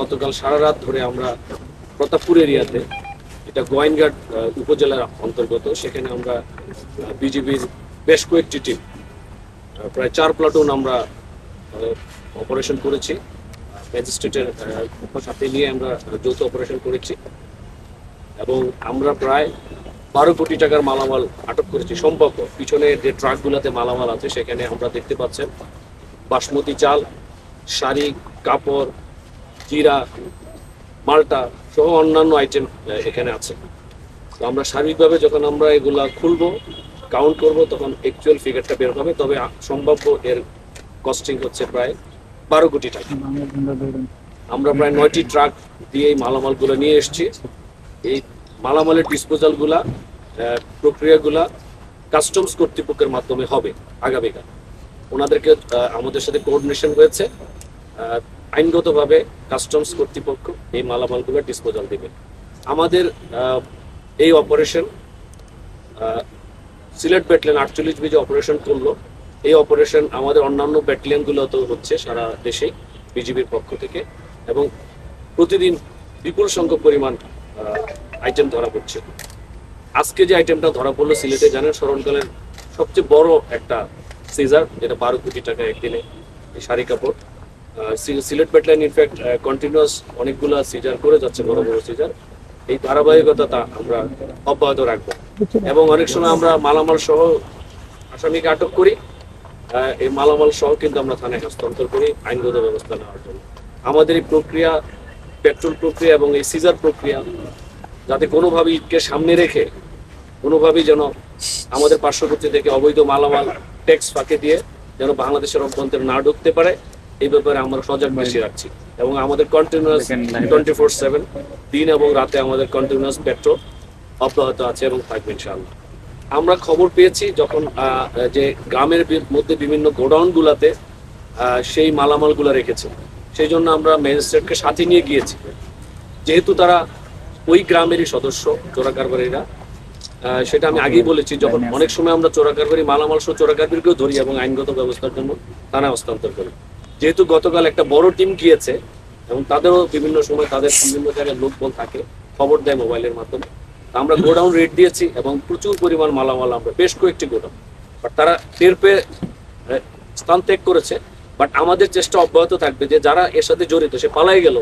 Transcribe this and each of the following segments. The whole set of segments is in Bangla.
গতকাল সারা রাত ধরে আমরা প্রতাপপুর এরিয়াতে এটা গোয়াইনঘাট উপজেলার অন্তর্গত। সেখানে আমরা বিজিবির বেশ কয়েকটি টিম প্রায় চার প্লাটুন আমরা অপারেশন করেছি। ম্যাজিস্ট্রেটের সাথে নিয়ে আমরা যৌথ অপারেশন করেছি। এবং আমরা প্রায় বারো কোটি টাকার মালামাল আটক করেছি। সম্ভব পিছনে যে ট্রাকগুলোতে মালামাল আছে, সেখানে আমরা দেখতে পাচ্ছেন বাসমতি চাল, শাড়ি, কাপড় জিরা, মাল্টা সহ অন্যান্য আইটেম এখানে আছে। তো আমরা সার্বিকভাবে যখন আমরা এগুলা খুলবো কাউন্ট করব, তখন অ্যাকচুয়াল ফিগারটা বের হবে। তবে সম্ভাব্য এর কস্টিং হচ্ছে প্রায় বারো কোটি টাকা। আমরা প্রায় নয়টি ট্রাক দিয়ে এই মালামালগুলো নিয়ে এসেছি। এই মালামালের ডিসপোজালগুলা প্রক্রিয়াগুলা কাস্টমস কর্তৃপক্ষের মাধ্যমে হবে, আগামীকাল। ওনাদেরকে আমাদের সাথে কোঅর্ডিনেশন হয়েছে। আইনগতভাবে কাস্টমস কর্তৃপক্ষ এই মালামালগুলো ডিসপোজাল দেবে। আমাদের এই অপারেশন সিলেট ব্যাটালিয়ন আটচল্লিশ বিজে অপারেশন করল। এই অপারেশন আমাদের অন্যান্য ব্যাটালিয়নগুলোতেও হচ্ছে সারা দেশে, বিজিবির পক্ষ থেকে। এবং প্রতিদিন বিপুল সংখ্যক পরিমাণ আইটেম ধরা পড়ছে। আজকে যে আইটেমটা ধরা পড়ল সিলেটে, জানেন স্মরণকালের সবচেয়ে বড় একটা সিজার যেটা বারো কোটি টাকা একদিনে শাড়ি কাপড়। সিলেট ব্যাটালিয়ন ইনফ্যাক্ট কন্টিনিউয়াস অনেকগুলো সিজার করে যাচ্ছে, বড় বড় সিজার এই ধারাবাহিকতা আমরা অব্যাহত রাখব। এবং অনেক সময় আমরা মালামাল সহ আসামিকে আটক করি। এই মালামাল সহ কিন্তু আমরা থানায় হস্তান্তর করি, আইনগত ব্যবস্থা নেওয়ার জন্য। আমাদের এই প্রক্রিয়া, পেট্রোল প্রক্রিয়া এবং এই সিজার প্রক্রিয়া, যাতে কোনোভাবেই ঈদকে সামনে রেখে, কোনোভাবেই যেন আমাদের পার্শ্ববর্তী থেকে অবৈধ মালামাল ট্যাক্স ফাঁকে দিয়ে যেন বাংলাদেশের অভ্যন্তরে না ঢুকতে পারে। এই ব্যাপারে আমরা সজাগ বেশি রাখছি। এবং আমাদের কন্টিনিউয়াস টোয়েন্টি ফোর সেভেন দিন এবং রাতে আমাদের কন্টিনিউয়াস পেট্রোল অব্যাহত আছে এবং থাকবে ইনশাআল্লাহ। আমরা খবর পেয়েছি যখন যে গ্রামের মধ্যে বিভিন্ন গোডাউন গুলাতে সেই মালামালগুলো রেখেছে। সেই জন্য আমরা ম্যাজিস্ট্রেটকে সাথে নিয়ে গিয়েছি। যেহেতু তারা ওই গ্রামেরই সদস্য চোরা কারবারিরা সেটা আমি আগেই বলেছি যখন অনেক সময় আমরা চোরা কারবারি মালামাল সহ চোরা কারবারিকেও ধরি এবং আইনগত ব্যবস্থার জন্য থানায় হস্তান্তর করি। যেহেতু গতকাল একটা বড় টিম গিয়েছে এবং তাদেরও বিভিন্ন সময় তাদের বিভিন্ন জায়গায় লোকবল থাকে, খবর দেয় মোবাইলের মাধ্যমে। আমরা গোডাউন রেট দিয়েছি এবং প্রচুর পরিমাণ মালামাল আমরা, বেশ কয়েকটি গোডাউন। বাট তারা টের পেয়ে স্থান ত্যাগ করেছে। বাট আমাদের চেষ্টা অব্যাহত থাকবে যে যারা এর সাথে জড়িত, সে পালাই গেল।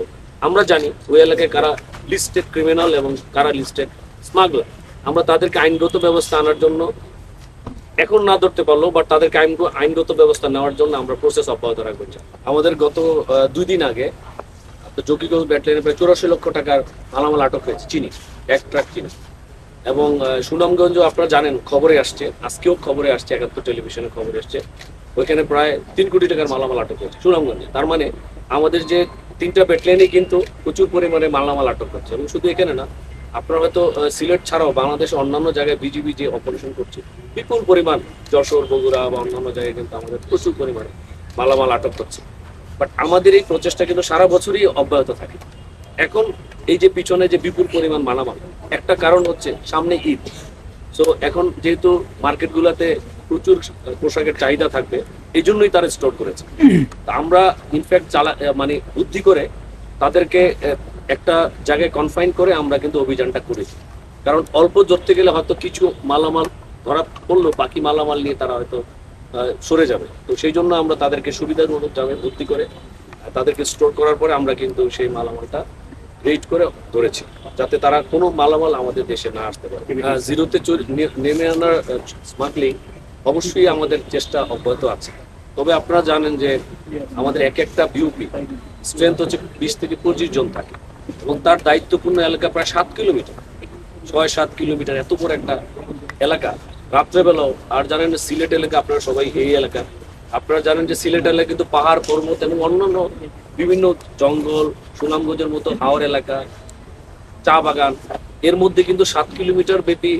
আমরা জানি ওই এলাকায় কারা লিস্টেড ক্রিমিনাল এবং কারা লিস্টেড স্মাগলার আমরা তাদেরকে আইনগত ব্যবস্থা আনার জন্য এখন না ধরতে পারল বাট তাদেরকে আইনগত ব্যবস্থা নেওয়ার জন্য আমরা প্রসেস অব্যাহত রাখব আমাদের গত দুই দিন আগে জকিগঞ্জ ব্যাটালিয়নে প্রায় চৌরাশি লক্ষ টাকার মালামাল আটক হয়েছে, চিনি, এক ট্রাক চিনি। এবং সুনামগঞ্জ আপনারা জানেন, খবরে আসছে, আজকেও খবরে আসছে, একাত্তর টেলিভিশনে খবরে আসছে, ওইখানে প্রায় তিন কোটি টাকার মালামাল আটক হয়েছে সুনামগঞ্জে। তার মানে আমাদের যে তিনটা ব্যাটালিয়নে কিন্তু প্রচুর পরিমাণে মালামাল আটক হচ্ছে। এবং শুধু এখানে না আপনারা হয়তো সিলেট ছাড়াও বাংলাদেশের অন্যান্য জায়গায় বিজিবি যে অপারেশন করছে বিপুল পরিমাণ যশোর বগুড়া বা অন্যান্য জায়গায় কিন্তু আমাদের প্রচুর পরিমাণে মালামাল আটক হচ্ছে। বাট আমাদের এই প্রচেষ্টা কিন্তু সারা বছরই অব্যাহত থাকে। এখন এই যে পিছনে যে বিপুল পরিমাণ মালামাল একটা কারণ হচ্ছে সামনে ঈদ। সো এখন যেহেতু মার্কেটগুলোতে প্রচুর পোশাকের চাহিদা থাকবে এই জন্যই তারা স্টোর করেছে। তা আমরা ইনফ্যাক্ট চালা মানে বুদ্ধি করে তাদেরকে একটা জায়গায় কনফাইন করে আমরা কিন্তু অভিযানটা করেছি। কারণ অল্প ধরতে গেলে হয়তো কিছু মালামাল ধরা পড়ল বাকি মালামাল নিয়ে তারা হয়তো সরে যাবে। তো সেই জন্য আমরা তাদেরকে সুবিধার জায়গায় ভর্তি করে তাদেরকে স্টোর করার পরে আমরা কিন্তু সেই মালামালটা রেড করে ধরেছি। যাতে তারা কোনো মালামাল আমাদের দেশে না আসতে পারে। জিরোতে নেমে আনার স্মাগলিং অবশ্যই আমাদের চেষ্টা অব্যাহত আছে। তবে আপনারা জানেন যে আমাদের এক একটা বিউপি স্ট্রেংথ হচ্ছে বিশ থেকে পঁচিশ জন থাকে। এবং তার দায়িত্বপূর্ণ এলাকা প্রায় সাত কিলোমিটার। ছয়, সাত কিলোমিটার এত বড় একটা এলাকা। রাত্রেবেলাও, আর জানেন সিলেট এলাকা, আপনারা সবাই এই এলাকা আপনারা জানেন যে সিলেট এলাকা কিন্তু পাহাড়, পর্বত এবং অন্যান্য বিভিন্ন জঙ্গল, সুনামগঞ্জের মতো হাওর এলাকা, চা বাগান। এর মধ্যে কিন্তু সাত কিলোমিটার ব্যাপী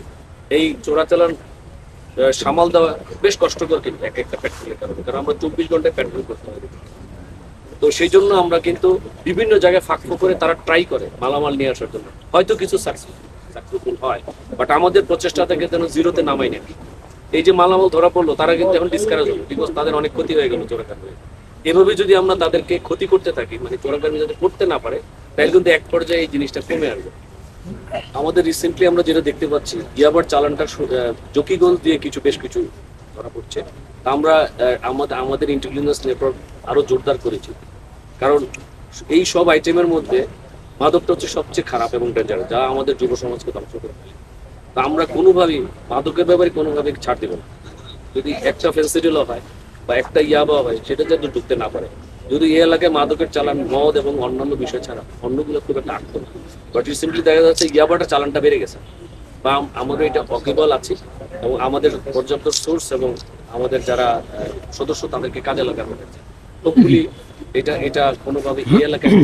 এই চোরাচালান সামাল দেওয়া বেশ কষ্টকর কিন্তু এক একটা পেট্রোলের কারণে। কারণ আমরা চব্বিশ ঘন্টায় পেট্রোল করতে হয় তো সেই জন্য আমরা কিন্তু বিভিন্ন জায়গায় ফাঁক করে তারা ট্রাই করে মালামাল নিয়ে আসার জন্য। হয়তো কিছু সাকসেসফুল হয় বাট আমাদের প্রচেষ্টা থেকে যেন জিরোতে নামাই নাকি এই যে মালামাল ধরা পড়ল, তারা কিন্তু এখন ডিসকারেজ হলো বিকজ তাদের অনেক ক্ষতি হয়ে গেল চোরাকার এভাবে যদি আমরা তাদেরকে ক্ষতি করতে থাকি মানে চোরাকামি যাতে করতে না পারে, তাহলে কিন্তু এক পর্যায়ে এই জিনিসটা কমে আসবে। আমাদের রিসেন্টলি আমরা যেটা দেখতে পাচ্ছি, ইয়াবার চালানটা জকিগঞ্জ দিয়ে কিছু, বেশ কিছু ধরা পড়ছে। আমরা আমাদের আমাদের ইন্টেলিজেন্স নেটওয়ার্ক আরও জোরদার করেছি। কারণ এই সব আইটেমের মধ্যে মাদকটা হচ্ছে সবচেয়ে খারাপ এবং ডেঞ্জার যা আমাদের যুব সমাজকে ধ্বংস করে তা আমরা কোনোভাবেই, মাদকের ব্যাপারে কোনোভাবে ছাড় দেবো না। যদি একটা ফেন্সিডিলও হয় বা একটা ইয়াবা হয়, সেটা যাতে ঢুকতে না পারে। যদি এই এলাকায় মাদকের চালান, মদ এবং অন্যান্য বিষয় ছাড়া অন্যগুলো খুব একটা আটতো না বাট রিসেন্টলি দেখা যাচ্ছে ইয়াবাটা চালানটা বেড়ে গেছে। বা আমাদের এটা অকেবল আছে এবং আমাদের পর্যাপ্ত সোর্স এবং আমাদের যারা সদস্য তাদেরকে কাজে লাগানো হয়েছে। হোপফুলি এটা এটা কোনোভাবে এই এলাকায়।